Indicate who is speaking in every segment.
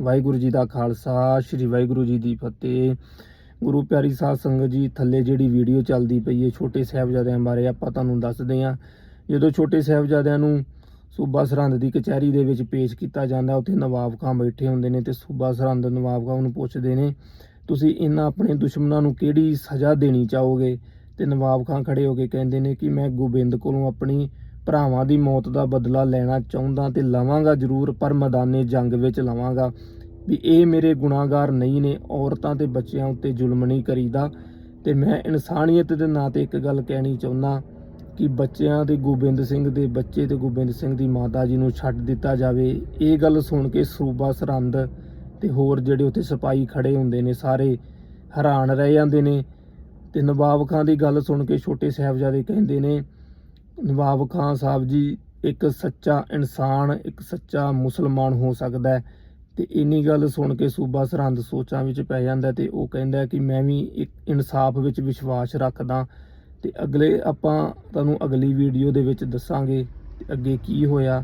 Speaker 1: ਵਾਹਿਗੁਰੂ ਜੀ ਦਾ ਖਾਲਸਾ, ਸ੍ਰੀ ਵਾਹਿਗੁਰੂ ਜੀ ਦੀ ਫਤਿਹ। ਗੁਰੂ ਪਿਆਰੀ ਸਾਧ ਸੰਗਤ ਜੀ, ਥੱਲੇ ਜਿਹੜੀ ਵੀਡੀਓ ਚੱਲਦੀ ਪਈ ਹੈ ਛੋਟੇ ਸਾਹਿਬਜ਼ਾਦਿਆਂ ਬਾਰੇ ਆਪਾਂ ਤੁਹਾਨੂੰ ਦੱਸਦੇ ਹਾਂ ਜਦੋਂ ਛੋਟੇ ਸਾਹਿਬਜ਼ਾਦਿਆਂ ਨੂੰ ਸੂਬਾ ਸਰਹੰਦ ਦੀ ਕਚਹਿਰੀ ਦੇ ਵਿੱਚ ਪੇਸ਼ ਕੀਤਾ ਜਾਂਦਾ, ਉੱਥੇ ਨਵਾਬ ਖਾਂ ਬੈਠੇ ਹੁੰਦੇ ਨੇ ਤੇ ਸੂਬਾ ਸਰਹੰਦ ਨਵਾਬ ਖਾਂ ਨੂੰ ਪੁੱਛਦੇ ਨੇ, ਤੁਸੀਂ ਇਹਨਾਂ ਆਪਣੇ ਦੁਸ਼ਮਣਾਂ ਨੂੰ ਕਿਹੜੀ ਸਜ਼ਾ ਦੇਣੀ ਚਾਹੋਗੇ? ਤੇ ਨਵਾਬ ਖਾਂ ਖੜੇ ਹੋ ਕੇ ਕਹਿੰਦੇ ਨੇ ਕਿ ਮੈਂ ਗੋਬਿੰਦ ਕੋਲੋਂ ਆਪਣੀ ਭਰਾਵਾਂ ਦੀ ਮੌਤ ਦਾ ਬਦਲਾ ਲੈਣਾ ਚਾਹੁੰਦਾ ਤੇ ਲਵਾਂਗਾ ਜ਼ਰੂਰ, ਪਰ ਮੈਦਾਨੇ ਜੰਗ ਵਿੱਚ ਲਵਾਂਗਾ ਵੀ ਇਹ ਮੇਰੇ ਗੁਨਾਹਗਾਰ ਨਹੀਂ ਨੇ, ਔਰਤਾਂ ਤੇ ਬੱਚਿਆਂ ਉੱਤੇ ਜ਼ੁਲਮ ਨਹੀਂ ਕਰੀਦਾ ਤੇ ਮੈਂ ਇਨਸਾਨੀਅਤ ਦੇ ਨਾਂ ਤੇ ਇੱਕ ਗੱਲ ਕਹਿਣੀ ਚਾਹੁੰਦਾ ਕਿ ਬੱਚਿਆਂ ਦੇ ਗੋਬਿੰਦ ਸਿੰਘ ਦੇ ਬੱਚੇ ਤੇ ਗੋਬਿੰਦ ਸਿੰਘ ਦੀ ਮਾਤਾ ਜੀ ਨੂੰ ਛੱਡ ਦਿੱਤਾ ਜਾਵੇ। ਇਹ ਗੱਲ ਸੁਣ ਕੇ ਸੂਬਾ ਸਰਹੰਦ ਤੇ ਹੋਰ ਜਿਹੜੇ ਉੱਥੇ ਸਿਪਾਹੀ ਖੜੇ ਹੁੰਦੇ ਨੇ, ਸਾਰੇ ਹੈਰਾਨ ਰਹਿ ਜਾਂਦੇ ਨੇ ਤੇ ਨਵਾਬ ਖਾਨ ਦੀ ਗੱਲ ਸੁਣ ਕੇ ਛੋਟੇ ਸਾਹਿਬਜ਼ਾਦੇ ਕਹਿੰਦੇ ਨੇ ਨਵਾਬ ਖਾਨ ਸਾਹਿਬ ਜੀ ਇੱਕ ਸੱਚਾ ਇਨਸਾਨ, ਇੱਕ ਸੱਚਾ ਮੁਸਲਮਾਨ ਹੋ ਸਕਦਾ ਹੈ। ਤੇ ਇੰਨੀ ਗੱਲ ਸੁਣ ਕੇ ਸੂਬਾ ਸਰਹੰਦ ਸੋਚਾਂ ਵਿੱਚ ਪੈ ਜਾਂਦਾ ਤੇ ਉਹ ਕਹਿੰਦਾ ਕਿ ਮੈਂ ਵੀ ਇੱਕ ਇਨਸਾਫ ਵਿੱਚ ਵਿਸ਼ਵਾਸ ਰੱਖਦਾ ਤੇ ਅਗਲੇ ਆਪਾਂ ਤੁਹਾਨੂੰ ਅਗਲੀ ਵੀਡੀਓ ਦੇ ਵਿੱਚ ਦੱਸਾਂਗੇ ਅੱਗੇ ਕੀ ਹੋਇਆ।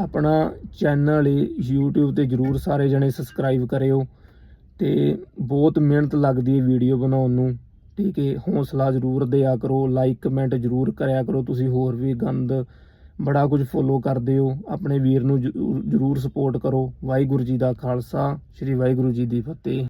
Speaker 1: ਆਪਣਾ ਚੈਨਲ YouTube ਤੇ ਜਰੂਰ ਸਾਰੇ ਜਣੇ ਸਬਸਕ੍ਰਾਈਬ ਕਰਿਓ ਤੇ ਬਹੁਤ ਮਿਹਨਤ ਲੱਗਦੀ ਹੈ ਵੀਡੀਓ ਬਣਾਉਣ ਨੂੰ। ਠੀਕ ਹੈ ਹੌਸਲਾ ਜ਼ਰੂਰ ਦਿਆ ਕਰੋ ਲਾਈਕ ਕਮੈਂਟ ਜ਼ਰੂਰ ਕਰਿਆ ਕਰੋ, ਤੁਸੀਂ ਹੋਰ ਵੀ ਗੰਦ ਬੜਾ ਕੁਝ ਫੋਲੋ ਕਰਦੇ ਹੋ, ਆਪਣੇ ਵੀਰ ਨੂੰ ਜ਼ਰੂਰ- ਜ਼ਰੂਰ ਸਪੋਰਟ ਕਰੋ। ਵਾਹਿਗੁਰੂ ਜੀ ਦਾ ਖਾਲਸਾ, ਸ੍ਰੀ ਵਾਹਿਗੁਰੂ ਜੀ ਦੀ ਫਤਿਹ।